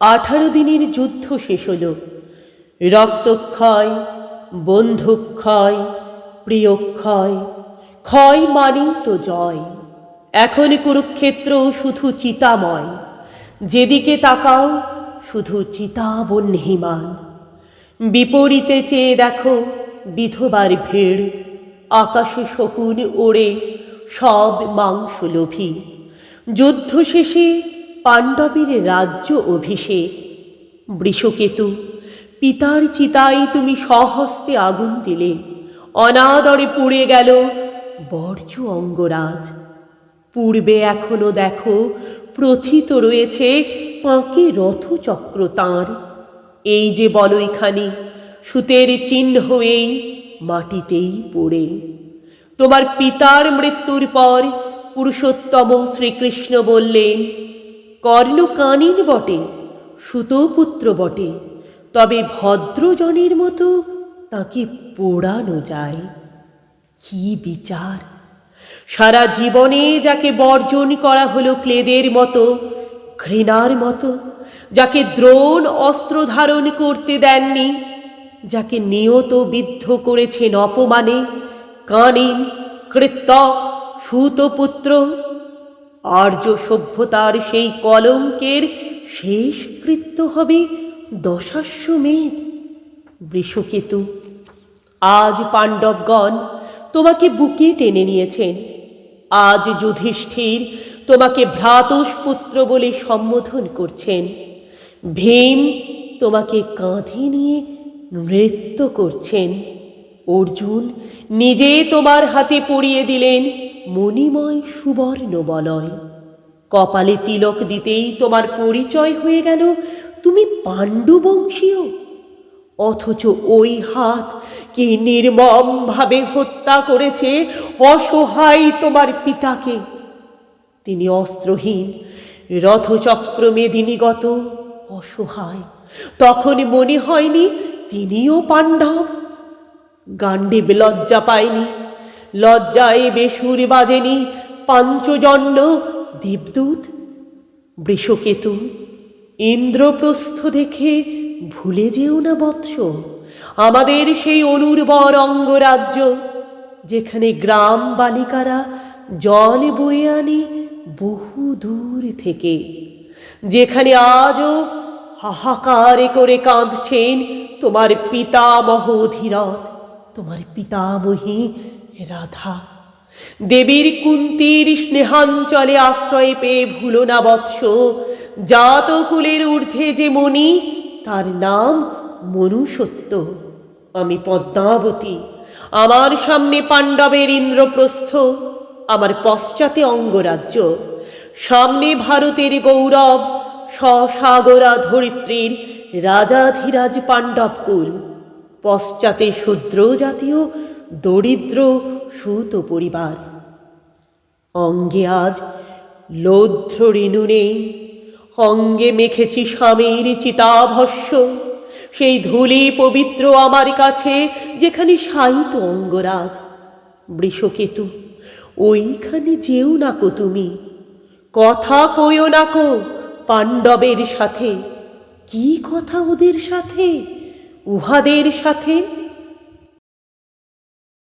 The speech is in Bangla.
আঠারো দিনের যুদ্ধ শেষ হল। রক্তক্ষয়, বন্ধুক্ষয়, প্রিয়ক্ষয়, ক্ষয় মানেই তো জয়। এখন কুরুক্ষেত্র শুধু চিতাময়, যেদিকে তাকাও শুধু চিতাবন্হিমান। বিপরীতে চেয়ে দেখো বিধবার ভিড়, আকাশে শকুন ওড়ে সব মাংস লোভী যুদ্ধ শেষে পাণ্ডবের রাজ্য অভিষেক। বৃষকেতু, পিতার চিতায় তুমি সহস্তে আগুন দিলে। অনাদরে পুড়ে গেল বর্জ অঙ্গরাজ। পূর্বে এখনও দেখো প্রথিত রয়েছে পাঁকে রথচক্র তাঁর। এই যে বলইখানি সুতের চিহ্ন হয়েই মাটিতেই পড়ে। তোমার পিতার মৃত্যুর পর পুরুষোত্তম শ্রীকৃষ্ণ বললেন কর্ণ কানিন বটে, সুতপুত্র বটে। তবে ভদ্রজনের মতো তাকে পোড়ানো যায়। কি বিচার? সারা জীবনে যাকে বর্জন করা হলো ক্লেদের মতো, ঘৃণার মতো, যাকে দ্রোণ অস্ত্র ধারণ করতে দেননি, যাকে নিয়ত বিদ্ধ করেছেন অপমানে, কানিন কৃত্য সুতপুত্র আর্য সভ্যতার সেই কলঙ্কের শেষ কৃত্য হবে দশাশ্বমেধ। বৃষকেতু, আজ পাণ্ডবগণ তোমাকে বুকে টেনে নিয়েছেন। আজ যুধিষ্ঠির তোমাকে ভ্রাতুষ্পুত্র বলে সম্বোধন করছেন। ভীম তোমাকে কাঁধে নিয়ে নৃত্য করছেন। অর্জুন নিজে তোমার হাতে পরিয়ে দিলেন মণিময় সুবর্ণ বলয় কপালে তিলক দিতেই তোমার পরিচয় হয়ে গেল, তুমি পাণ্ডুবংশীয়। অথচ ওই হাত কি নির্মমভাবে হত্যা করেছে, অসহায় তোমার পিতাকে। তিনি অস্ত্রহীন, রথচক্র মেদিনীগত, অসহায়। তখন মনে হয়নি তিনিও পাণ্ডব। গান্ডীব লজ্জা পায়নি। লজ্জায় বেসুর বাজেনি পাঞ্চজন্য দেবদূত বৃষকেতু, ইন্দ্রপ্রস্থ দেখে ভুলে যেও না বৎস। আমাদের সেই অনুর্বর অঙ্গরাজ্য, যেখানে গ্রাম বালিকারা জল বয়ে আনে বহু দূর থেকে। যেখানে আজও হাহাকারে করে কাঁদছেন তোমার পিতামহ ধীরথ তোমার পিতামহী রাধা, দেবীর কুন্তির স্নেহাঞ্চলে আশ্রয় পেয়ে ভুলো না বৎস। জাতকুলের ঊর্ধ্বে যে মণি, তার নাম মনুসত্য আমি পদ্মাবতী, আমার সামনে পাণ্ডবের ইন্দ্রপ্রস্থ, আমার পশ্চাতে অঙ্গরাজ্য। সামনে ভারতের গৌরব সসাগরা ধরিত্রীর রাজাধিরাজ পাণ্ডবকুল। পশ্চাতে শূদ্র জাতীয় দরিদ্র সুত পরিবার। অঙ্গে আজ লৌধ্র রেণু নেই। অঙ্গে মেখেছি স্বামীর চিতাভস্য। সেই ধুলি পবিত্র আমার কাছে, যেখানে সাহিত অঙ্গরাজ। বৃষকেতু, ওইখানে যেও নাকো তুমি। কথা কইও নাকো পাণ্ডবের সাথে। কি কথা ওদের সাথে? উহাদের সাথে?